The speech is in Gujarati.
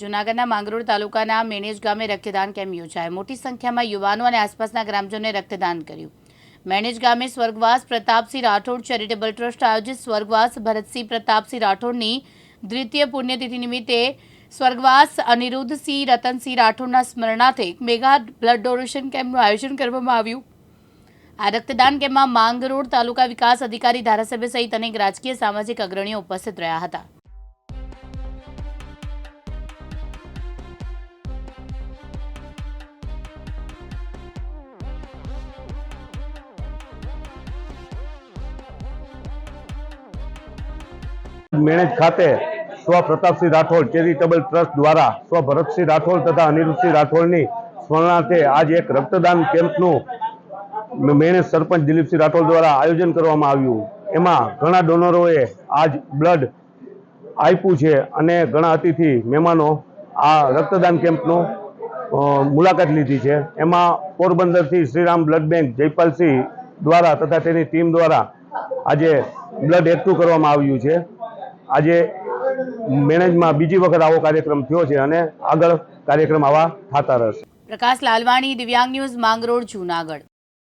જૂનાગઢના માંગરોળ તાલુકાના મેણેજ ગામે રક્તદાન કેમ્પ યોજાયો. મોટી સંખ્યામાં યુવાનો અને આસપાસના ગ્રામજનોએ રક્તદાન કર્યું. મેણેજ ગામે સ્વર્ગવાસ પ્રતાપસિંહ રાઠોડ ચેરિટેબલ ટ્રસ્ટ આયોજિત સ્વર્ગવાસ ભરતસિંહ પ્રતાપસિંહ રાઠોડની દ્વિતીય પુણ્યતિથિ નિમિત્તે સ્વર્ગવાસ અનિરુદ્ધસિંહ રતનસિંહ રાઠોડના સ્મરણાર્થે એક મેગા બ્લડ ડોનેશન કેમ્પનું આયોજન કરવામાં આવ્યું. આ રક્તદાન કેમ્પમાં માંગરોળ તાલુકા વિકાસ અધિકારી ધારાસભ્ય સહિત અનેક રાજકીય સામાજિક અગ્રણીઓ ઉપસ્થિત રહ્યા હતા. મેણેજ ખાતે સ્વ પ્રતાપસિંહ રાઠોડ ચેરિટેબલ ટ્રસ્ટ દ્વારા સ્વ ભરતસિંહ રાઠોડ તથા અનિરુદ્ધસિંહ રાઠોડની સ્મરણાર્થે આજ એક રક્તદાન કેમ્પનું મેણેજ સરપંચ દિલીપસિંહ રાઠોડ દ્વારા આયોજન કરવામાં આવ્યું. એમાં ઘણા ડોનરોએ આજ બ્લડ આપ્યું છે અને ઘણા અતિથિ મહેમાનો આ રક્તદાન કેમ્પનું મુલાકાત લીધી છે. એમાં પોરબંદરથી શ્રીરામ બ્લડ બેંક જયપાલસિંહ દ્વારા તથા તેની ટીમ દ્વારા આજે બ્લડ એકઠું કરવામાં આવ્યું છે. આજે મેનેજમાં બીજી વખત આવો કાર્યક્રમ થયો છે અને આગળ કાર્યક્રમ આવા થતા રહેશે. પ્રકાશ લાલવાણી, દિવ્યાંગ ન્યૂઝ, માંગરોળ, જૂનાગઢ.